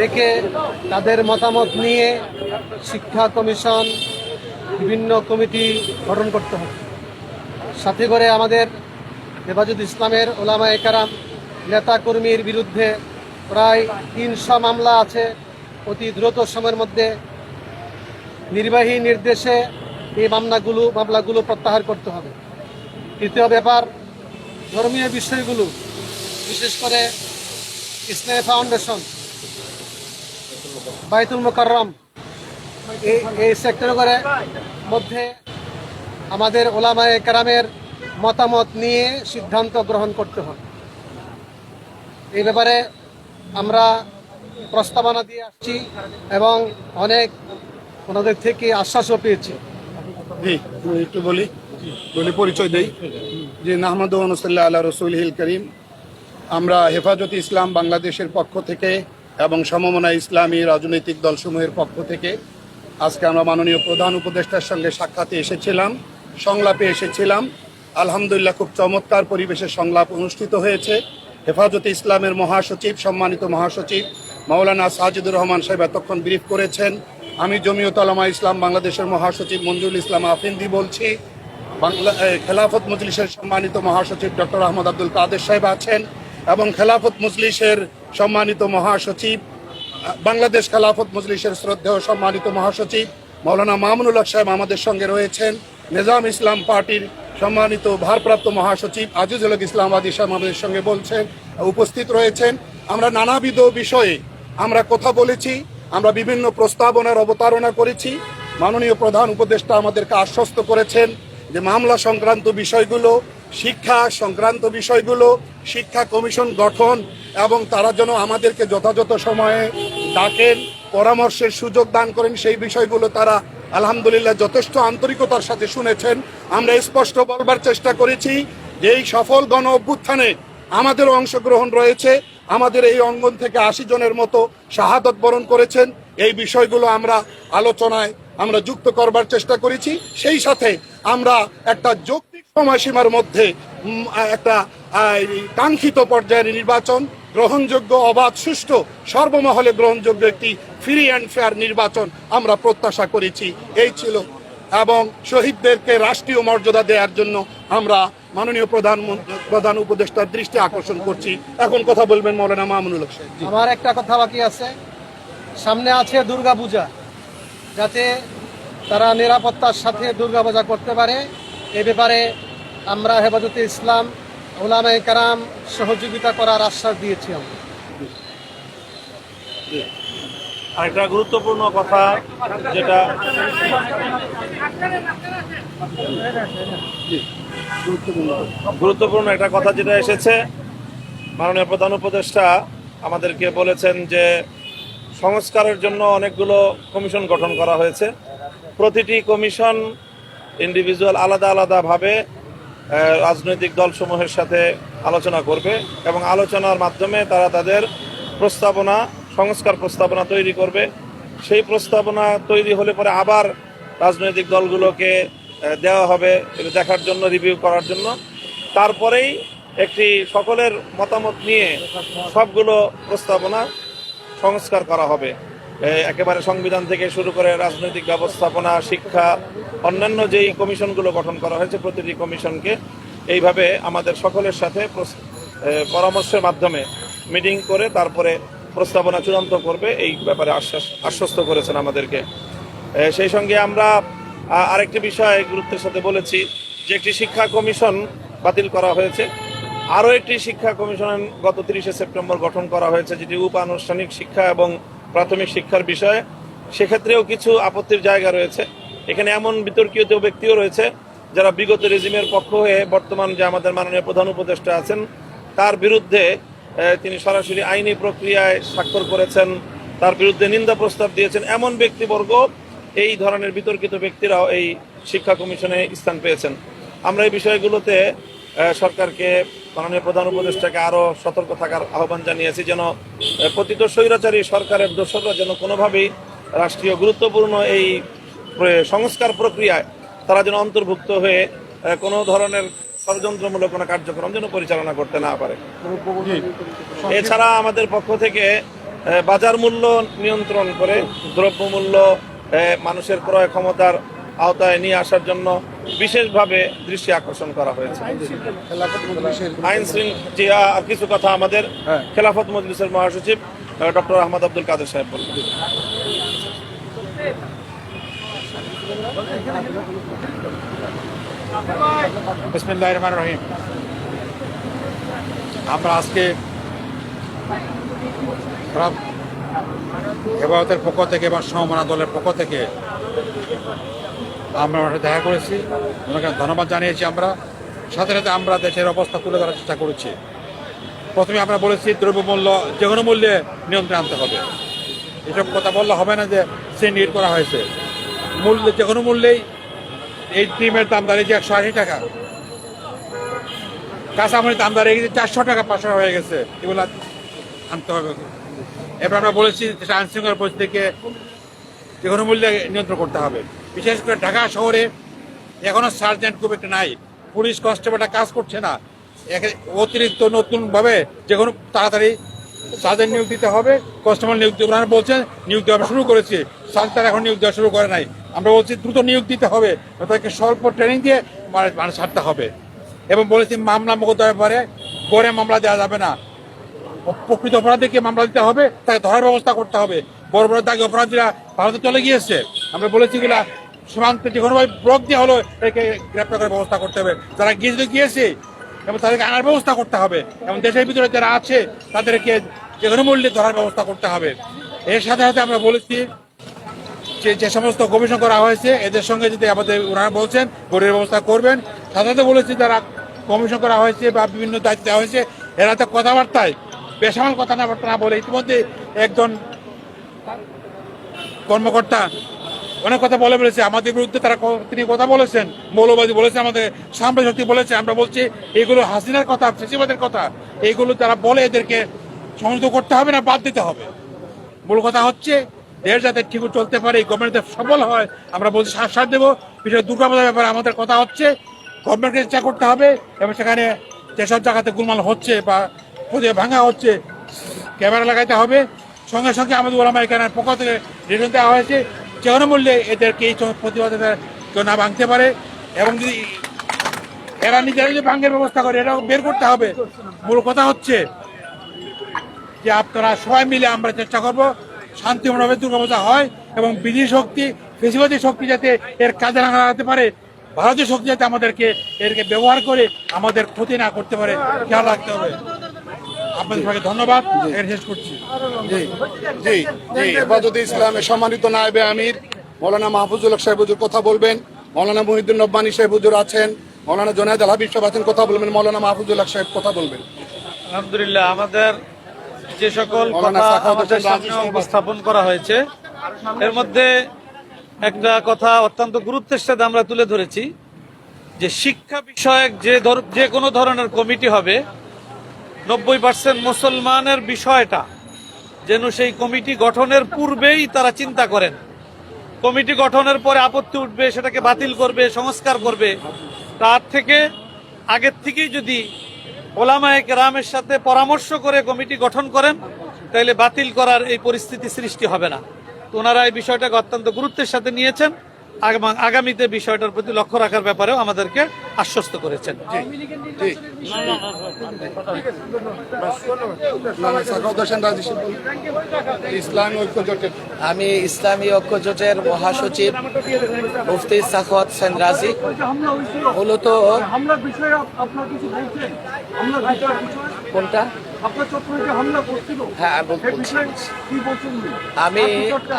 রেখে তাদের মতামত নিয়ে শিক্ষা কমিশন বিভিন্ন কমিটি গঠন করতে হবে। সাথে করে আমাদের হেফাজত ইসলামের ওলামা একারাম নেতা কর্মীর বিরুদ্ধে প্রায় তিনশো মামলা আছে। অতি দ্রুত সময়ের মধ্যে নির্বাহী নির্দেশে এই মামলাগুলো মামলাগুলো প্রত্যাহার করতে হবে। তৃতীয় ব্যাপার, ধর্মীয় বিষয়গুলো, বিশেষ করে ইসলামী ফাউন্ডেশন। বাইতুল মোকাররম। এই এই সেক্টর মধ্যে আমাদের ওলামায়ে কেরামের মতামত নিয়ে সিদ্ধান্ত গ্রহণ করতে হবে। এই ব্যাপারে আমরা প্রস্তাবনা দিয়ে আসছি এবং অনেক ওনাদের থেকে আশ্বাসও পেয়েছি। একটু বলি বলি পরিচয় দেই। যে নাহমদ অনুসাল্লাহ আল্লাহ রসুল হিল করিম আমরা হেফাজত ইসলাম বাংলাদেশের পক্ষ থেকে এবং সমমনা ইসলামী রাজনৈতিক দলসমূহের পক্ষ থেকে আজকে আমরা মাননীয় প্রধান উপদেষ্টার সঙ্গে সাক্ষাতে এসেছিলাম, সংলাপে এসেছিলাম। আলহামদুলিল্লাহ খুব চমৎকার পরিবেশে সংলাপ অনুষ্ঠিত হয়েছে। হেফাজতে ইসলামের মহাসচিব, সম্মানিত মহাসচিব মাওলানা সাজিদুর রহমান সাহেব এতক্ষণ ব্রিফ করেছেন। আমি জমিয়ত আলামা ইসলাম, বাংলাদেশের মহাসচিব মঞ্জুল ইসলাম আফিন্দি বলছি। বাংলা খেলাফত মজলিসের সম্মানিত মহাসচিব ডক্টর আহমদ আব্দুল কাদের সাহেব আছেন। এবং খেলাফত মজলিসের সম্মানিত মহাসচিব, বাংলাদেশ খেলাফত মজলিসের শ্রদ্ধেয় সম্মানিত মহাসচিব মৌলানা মামুনুল হক সাহেব আমাদের সঙ্গে রয়েছেন। নিজাম ইসলাম পার্টির সম্মানিত ভারপ্রাপ্ত মহাসচিব আজিজুল ইসলাম আদি সাহেব আমাদের সঙ্গে বলছেন, উপস্থিত রয়েছেন। আমরা নানাবিধ বিষয়ে আমরা কথা বলেছি, আমরা বিভিন্ন প্রস্তাবনার অবতারণা করেছি। মাননীয় প্রধান উপদেষ্টা আমাদেরকে আশ্বস্ত করেছেন যে মামলা সংক্রান্ত বিষয়গুলো শিক্ষা সংক্রান্ত বিষয়গুলো, শিক্ষা কমিশন গঠন এবং তারা যেন আমাদেরকে যথাযথ সময়ে ডাকেন, পরামর্শের সুযোগ দান করেন, সেই বিষয়গুলো তারা আলহামদুলিল্লাহ যথেষ্ট আন্তরিকতার সাথে শুনেছেন। আমরা স্পষ্ট বলবার চেষ্টা করেছি যে এই সফল গণ অভ্যুত্থানে আমাদের অংশগ্রহণ রয়েছে। আমাদের এই অঙ্গন থেকে আশি জনের মতো শাহাদত বরণ করেছেন। এই বিষয়গুলো আমরা আলোচনায় আমরা যুক্ত করবার চেষ্টা করেছি। সেই সাথে আমরা একটা যৌক্তিক সময়সীমার মধ্যে একটা কাঙ্ক্ষিত পর্যায়ের নির্বাচন, গ্রহণযোগ্য, অবাধ, সুষ্ঠু, সর্বমহলে গ্রহণযোগ্য একটি ফ্রি অ্যান্ড ফেয়ার নির্বাচন আমরা প্রত্যাশা করেছি। এই ছিল। এবং শহীদদেরকে রাষ্ট্রীয় মর্যাদা দেওয়ার জন্য আমরা মাননীয় প্রধান প্রধান উপদেষ্টার দৃষ্টি আকর্ষণ করছি। এখন কথা বলবেন মৌলানা মামুনুল আমার একটা কথা বাকি আছে। সামনে আছে দুর্গা পূজা যাতে তারা নিরাপত্তার সাথে দুর্গা পূজা করতে পারে। এ ব্যাপারে আমরা হেফাজতে ইসলাম ওলামায়ে কারাম সহযোগিতা করার আশ্বাস দিয়েছি আমরা। আরেকটা গুরুত্বপূর্ণ কথা, যেটা গুরুত্বপূর্ণ একটা কথা যেটা এসেছে। মাননীয় প্রধান উপদেষ্টা আমাদেরকে বলেছেন যে, সংস্কারের জন্য অনেকগুলো কমিশন গঠন করা হয়েছে। প্রতিটি কমিশন ইন্ডিভিজুয়াল আলাদা আলাদাভাবে রাজনৈতিক দলসমূহের সাথে আলোচনা করবে এবং আলোচনার মাধ্যমে তারা তাদের প্রস্তাবনা, সংস্কার প্রস্তাবনা তৈরি করবে। সেই প্রস্তাবনা তৈরি হলে পরে আবার রাজনৈতিক দলগুলোকে দেওয়া হবে দেখার জন্য রিভিউ করার জন্য। তারপরেই একটি সকলের মতামত নিয়ে সবগুলো প্রস্তাবনা সংস্কার করা হবে। একেবারে সংবিধান থেকে শুরু করে রাজনৈতিক ব্যবস্থাপনা, শিক্ষা, অন্যান্য যেই কমিশনগুলো গঠন করা হয়েছে প্রতিটি কমিশনকে এইভাবে আমাদের সকলের সাথে পরামর্শের মাধ্যমে মিটিং করে তারপরে প্রস্তাবনা চূড়ান্ত করবে, এই ব্যাপারে আশ্বাস, আশ্বস্ত করেছেন আমাদেরকে। সেই সঙ্গে আমরা আরেকটি বিষয় গুরুত্বের সাথে বলেছি, যে একটি শিক্ষা কমিশন বাতিল করা হয়েছে। আরও একটি শিক্ষা কমিশন গত তিরিশে সেপ্টেম্বর গঠন করা হয়েছে, যেটি উপানুষ্ঠানিক শিক্ষা এবং প্রাথমিক শিক্ষার বিষয়ে, সেক্ষেত্রেও কিছু আপত্তির জায়গা রয়েছে। এখানে এমন বিতর্কিত ব্যক্তিও রয়েছে যারা বিগত রেজিমের পক্ষ হয়ে বর্তমান যে আমাদের মাননীয় প্রধান উপদেষ্টা আছেন, তার বিরুদ্ধে তিনি সরাসরি আইনি প্রক্রিয়ায় স্বাক্ষর করেছেন, তার বিরুদ্ধে নিন্দা প্রস্তাব দিয়েছেন। এমন ব্যক্তিবর্গ এই ধরনের বিতর্কিত ব্যক্তিরাও এই শিক্ষা কমিশনে স্থান পেয়েছেন। আমরা এই বিষয়গুলোতে সরকারকে, মাননীয় প্রধান উপদেষ্টাকে আরও সতর্ক থাকার আহ্বান জানিয়েছি যেন পতিত স্বৈরাচারী সরকারের দোসররা যেন কোনোভাবেই রাষ্ট্রীয় গুরুত্বপূর্ণ এই সংস্কার প্রক্রিয়ায় তারা যেন অন্তর্ভুক্ত হয়ে কোনো ধরনের ষড়যন্ত্রমূলক কোনো কার্যক্রম যেন পরিচালনা করতে না পারে। এছাড়া আমাদের পক্ষ থেকে বাজার মূল্য নিয়ন্ত্রণ করে দ্রব্যমূল্য মানুষের ক্রয় ক্ষমতার আওতায় নিয়ে আসার জন্য বিশেষভাবে দৃষ্টি আকর্ষণ করা হয়েছে। আইন শৃঙ্খলা আর কিছু কথা আমাদের হ্যাঁ। খেলাফত মজলিসের মহাসচিব ডক্টর আহমদ আব্দুল কাদের সাহেব বিসমিল্লাহ রহমান রহিম। আমরা আজকে হেফাজতের পক্ষ থেকে বা সমমনা দলের পক্ষ থেকে আমরা ওনার দেখা করেছি। ওনাকে ধন্যবাদ জানিয়েছি আমরা। সাথে সাথে আমরা দেশের অবস্থা তুলে ধরার চেষ্টা করেছি। প্রথমে আমরা বলেছি দ্রব্যমূল্য যে কোনো মূল্যে নিয়ন্ত্রণে আনতে হবে। এসব কথা বললে হবে না যে সে নিট করা হয়েছে। মূল্য যে কোনো মূল্যেই এই ডিমের দাম দাঁড়িয়েছে একশো আশি টাকা। কাঁচামরিচ দাম দাঁড়িয়ে গেছে চারশো টাকা, পাঁচশো হয়ে গেছে। এগুলো আনতে হবে। এবার আমরা বলেছি যে আইন শৃঙ্খলা পরিস্থিতিকে যে কোনো মূল্যে নিয়ন্ত্রণ করতে হবে। বিশেষ করে ঢাকা শহরে এখনও সার্জেন্ট খুব একটা নাই। পুলিশ কনস্টেবলটা কাজ করছে না। অতিরিক্ত নতুন ভাবে যে কোনো তাড়াতাড়ি সার্জেন্ট নিয়োগ দিতে হবে। কনস্টেবল নিয়োগ ওনারা বলছেন, নিয়োগ দেওয়া শুরু করেছে। সরকার এখন নিয়োগ দেওয়া শুরু করে নাই। আমরা বলছি, দ্রুত নিয়োগ দিতে হবে। তাদেরকে স্বল্প ট্রেনিং দিয়ে মানে মানে ছাড়তে হবে। এবং বলেছি, মামলা মোকদ্দমার ব্যাপারে গড়ে মামলা দেওয়া যাবে না। প্রকৃত অপরাধীকে মামলা দিতে হবে? তাকে ধরার ব্যবস্থা করতে হবে। বড় বড় দাগে অপরাধীরা ভারতে চলে গিয়েছে। আমরা বলেছি গুলা সীমান্তে যে কোনোভাবে ব্লক দিয়ে হলো একে গ্রেপ্তার করার ব্যবস্থা করতে হবে। যারা গিয়েছিল, গিয়েছে। এবং তাদেরকে আনার ব্যবস্থা করতে হবে। এবং দেশের ভিতরে যারা আছে, তাদেরকে যে কোনো মূল্যে ধরার ব্যবস্থা করতে হবে। এর সাথে সাথে আমরা বলেছি যে যে সমস্ত কমিশন করা হয়েছে, এদের সঙ্গে যদি আমাদের ওনারা বলছেন গরিবের ব্যবস্থা করবেন। সাথে সাথে বলেছি, যারা কমিশন করা হয়েছে বা বিভিন্ন দায়িত্ব দেওয়া হয়েছে, এরা তো কথাবার্তায়, বেসামাল কথা না বলে ইতিমধ্যে একজন কর্মকর্তা অনেক কথা বলে বলেছে আমাদের বিরুদ্ধে তারা তিনি কথা বলেছেন, মৌলবাদী বলেছে, আমাদের সাম্রাজ্য শক্তি বলেছে। আমরা বলছি, এগুলো হাসিনার কথা, ফেসিবাদের কথা এইগুলো তারা বলে এদেরকে সংযুক্ত করতে হবে না, বাদ দিতে হবে। মূল কথা হচ্ছে, দেশ যাতে ঠিক চলতে পারে গভর্নমেন্ট যাতে সফল হয়, আমরা বলছি আশ্বাস দেবো। বিশেষ দুর্গাপূজার ব্যাপারে আমাদের কথা হচ্ছে গভর্নমেন্টকে চেষ্টা করতে হবে, এবং সেখানে যেসব জায়গাতে গুলমাল হচ্ছে বা পুজো ভাঙা হচ্ছে, ক্যামেরা লাগাইতে হবে। সঙ্গে সঙ্গে আমাদের ওলামা এখানে পক্ষ থেকে রিটার্ন দেওয়া হয়েছে। যে কোনো মূল্যে এদেরকে এই প্রতিবাদে কেউ না ভাঙতে পারে এবং যদি এরা নিজেরা যদি ভাঙের ব্যবস্থা করে এটাও বের করতে হবে। মূল কথা হচ্ছে যে আপনারা সবাই মিলে আমরা চেষ্টা করব শান্তিপূর্ণভাবে দুর্গাপূজা হয় এবং বিদেশি শক্তি, ফেসিবাদী শক্তি যাতে এর কাজে লাগাতে পারে, ভারতীয় শক্তি যাতে আমাদেরকে এরকে ব্যবহার করে আমাদের ক্ষতি না করতে পারে, খেয়াল রাখতে হবে। আপনাদের সবাইকে ধন্যবাদ। এর শেষ করছি। জি জি জি। হেফাজতে ইসলামের সম্মানিত নায়েবে আমির মৌলানা মাহফুজুল হক সাহেব হুজুর কথা বলবেন মৌলানা মহিউদ্দিন রব্বানী সাহেব হুজুর আছেন মৌলানা জোনায়দ আল হাবিব সাহেব আছেন কথা বলবেন মৌলানা মাহফুজুল হক সাহেব কথা বলবেন। আলহামদুলিল্লাহ আমাদের যে সকল কথা আমাদের সামনে উপস্থাপন করা হয়েছে এর মধ্যে একটা কথা অত্যন্ত গুরুত্বের সাথে আমরা তুলে ধরেছি যে শিক্ষা বিষয়ক যে ধর- যে কোনো ধরনের কমিটি হবে নব্বই পার্সেন্ট মুসলমানের বিষয়টা, যেন সেই কমিটি গঠনের পূর্বেই তারা চিন্তা করেন। কমিটি গঠনের পরে আপত্তি উঠবে, সেটাকে বাতিল করবে, সংস্কার করবে। তার থেকে, আগের থেকেই যদি ওলামায়ে কেরামের সাথে পরামর্শ করে কমিটি গঠন করেন তাহলে বাতিল করার এই পরিস্থিতি সৃষ্টি হবে না। তো ওনারা এই বিষয়টাকে অত্যন্ত গুরুত্বের সাথে নিয়েছেন। আগামীতে বিষয়টার প্রতি লক্ষ্য রাখার ব্যাপারেও আমাদেরকে আশ্বস্ত করেছেন। আমি ইসলামী ঐক্য জোটের মহাসচিব মুফতি সাখাওয়াত সেন রাজি। মূলত কোনটা? হ্যাঁ? আমি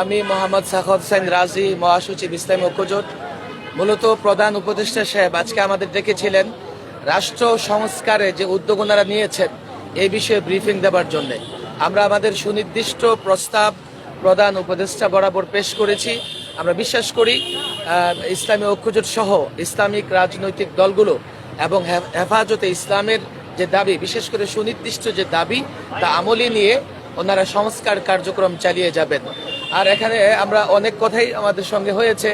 আমি মোহাম্মদ সাখাওয়াত সেন রাজি মহাসচিব ইসলামী ঐক্য জোট মূলত প্রধান উপদেষ্টা সাহেব আজকে আমাদের ডেকেছিলেন রাষ্ট্র সংস্কারে যে উদ্যোগ ওনারা নিয়েছেন এই বিষয়ে ব্রিফিং দেওয়ার জন্য। আমরা আমাদের সুনির্দিষ্ট প্রস্তাব প্রধান উপদেষ্টা বরাবর পেশ করেছি। আমরা বিশ্বাস করি ইসলামী ঐক্যজোট সহ ইসলামিক রাজনৈতিক দলগুলো এবং হেফাজতে ইসলামের যে দাবি, বিশেষ করে সুনির্দিষ্ট যে দাবি, তা আমলি নিয়ে ওনারা সংস্কার কার্যক্রম চালিয়ে যাবেন। আর এখানে আমরা অনেক কথাই আমাদের সঙ্গে হয়েছে।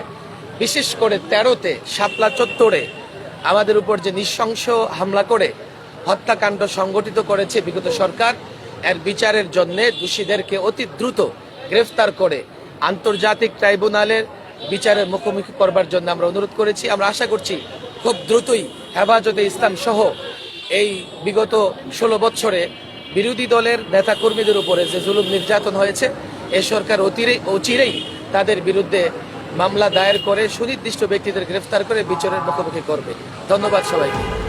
বিশেষ করে তেরোতে, শাপলা চত্বরে আমাদের উপর যে নৃশংস হামলা করে, হত্যাকাণ্ড সংগঠিত করেছে বিগত সরকার, এর বিচারের জন্য দোষীদেরকে অতি দ্রুত গ্রেফতার করে আন্তর্জাতিক ট্রাইব্যুনালের বিচারের মুখোমুখি করবার জন্য আমরা অনুরোধ করেছি। আমরা আশা করছি খুব দ্রুতই হেফাজতে ইসলাম সহ এই বিগত ষোলো বছরে বিরোধী দলের নেতা কর্মীদের উপরে যে জুলুম নির্যাতন হয়েছে, এ সরকার অতিরেই অচিরেই তাদের বিরুদ্ধে মামলা দায়ের করে সুনির্দিষ্ট ব্যক্তিদের গ্রেফতার করে বিচারের মুখোমুখি করবে। ধন্যবাদ সবাইকে।